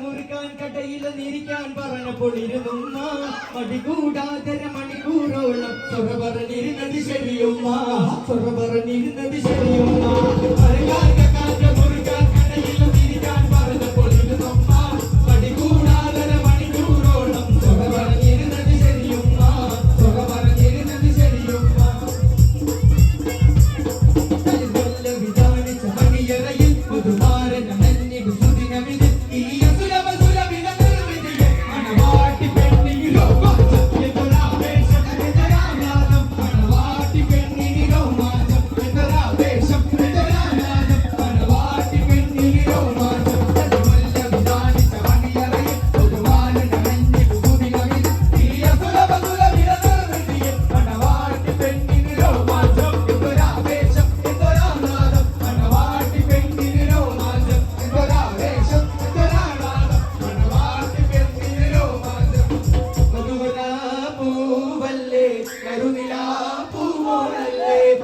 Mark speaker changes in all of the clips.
Speaker 1: മുറുകാൻ കടയിൽ നിരിക്കാൻ പറഞ്ഞപ്പോൾ ഇരുന്നുമ്മ
Speaker 2: മടികൂടാതെ മണിക്കൂറോളം ചൊറ പറഞ്ഞിരുന്നത് ശരിയുമ്മ. ചൊറ പറഞ്ഞിരുന്നത് ശരിയുമ്മ. ിൽ പുതുമാരനം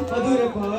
Speaker 2: 저도 그랬고